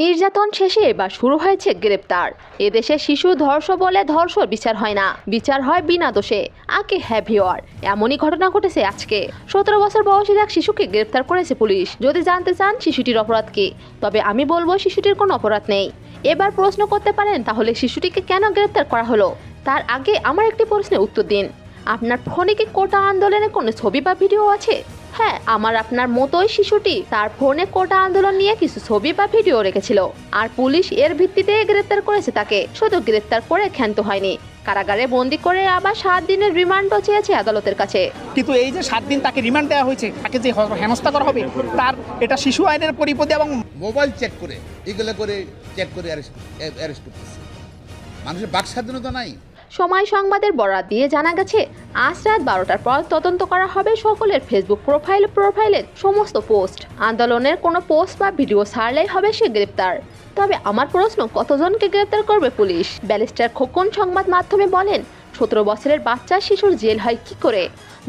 নির্যাতন শেষে বা শুরু হয়েছে গ্রেপ্তার। এদেশে শিশু ধর্ষ বলে ধর্ষর বিচার হয় না। বিচার হয় বিনা দোষে। আকে হ্যাভিওর এমনই ঘটনা ঘটেছে আজকে। সতেরো বছর বয়সীর এক শিশুকে গ্রেপ্তার করেছে পুলিশ। যদি জানতে চান শিশুটির অপরাধ কি, তবে আমি বলব শিশুটির কোনো অপরাধ নেই। এবার প্রশ্ন করতে পারেন, তাহলে শিশুটিকে কেন গ্রেপ্তার করা হলো? তার আগে আমার একটি প্রশ্নের উত্তর দিন। আপনার ফোনে কি কোটা আন্দোলনের কোনো ছবি বা ভিডিও আছে? হ্যাঁ আমার আপনার মতোই শিশুটি তার ফোনে কোটা আন্দোলন নিয়ে কিছু ছবি বা ভিডিও রেখেছিল। আর পুলিশ এর ভিত্তিতে গ্রেপ্তার করেছে তাকে। শুধু গ্রেপ্তার করে ক্ষান্ত হয়নি। কারাগারে বন্দি করে আবার সাত দিনের রিমান্ডও চেয়েছে আদালতের কাছে। কিন্তু এই যে সাত দিন তাকে রিমান্ড দেওয়া হয়েছে তাকে যে হেনস্থা করা হবে তার এটা শিশু আইনের পরিপদে এবং মোবাইল চেক করে এগুলো করে চেক করে অ্যারেস্ট অ্যারেস্ট করতেছে। মানুষের বাক স্বাধীনতা নাই। সময় সংবাদের বরাত দিয়ে জানা গেছে, আজ রাত বারোটার পর তদন্ত করা হবে সকলের ফেসবুক প্রোফাইল প্রোফাইলের সমস্ত পোস্ট আন্দোলনের কোনো পোস্ট বা ভিডিও ছাড়লেই হবে সে গ্রেপ্তার। তবে আমার প্রশ্ন, কতজনকে গ্রেপ্তার করবে পুলিশ? ব্যালিস্টার খোকন সংবাদ মাধ্যমে বলেন সতেরো বছরের বাচ্চা শিশুর জেল হয় কি করে?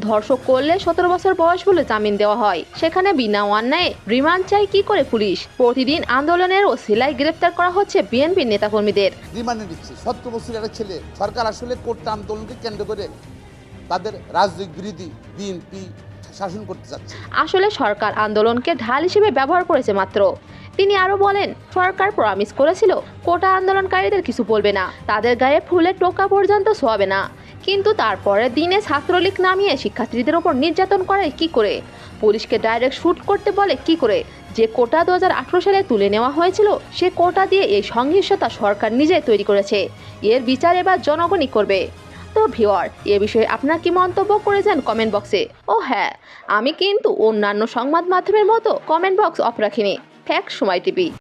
ধর্ষক করলে সতেরো বছর বয়স বলে জামিন দেওয়া হয়। সেখানে বিনা অন্যায় রিমান্ড চাই কি করে পুলিশ? প্রতিদিন আন্দোলনের ও সেলাই গ্রেফতার করা হচ্ছে বিএনপির নেতাকর্মীদের। রিমান্ডে দিচ্ছে। সতেরো বছরের একটা ছেলে। সরকার আসলে কোর্ট আন্দোলনকে কেন্দ্র করে তাদের রাজনৈতিক বিরোধী বিএনপি শাসন করতে চাচ্ছে। আসলে সরকার আন্দোলনকে ঢাল হিসেবে ব্যবহার করেছে মাত্র। তিনি আরও বলেন, সরকার প্রমিস করেছিল, কোটা আন্দোলনকারীদের কিছু বলবে না, তাদের গায়ে ফুলের টোকা পর্যন্ত শোয়াবে না। কিন্তু তারপরের দিনে ছাত্রলীগ নামিয়ে শিক্ষার্থীদের ওপর নির্যাতন করে কি করে? পুলিশকে ডাইরেক্ট শুট করতে বলে কি করে? যে কোটা দু হাজার আঠারো সালে তুলে নেওয়া হয়েছিল, সে কোটা দিয়ে এই সংঘর্ষতা সরকার নিজেই তৈরি করেছে। এর বিচার এবার জনগণই করবে। তো ভিওয়ার এ বিষয়ে আপনার কি মন্তব্য করেছেন কমেন্ট বক্সে? ও হ্যাঁ আমি কিন্তু অন্যান্য সংবাদ মাধ্যমের মতো কমেন্ট বক্স অফ রাখিনি। Fact Samay TV.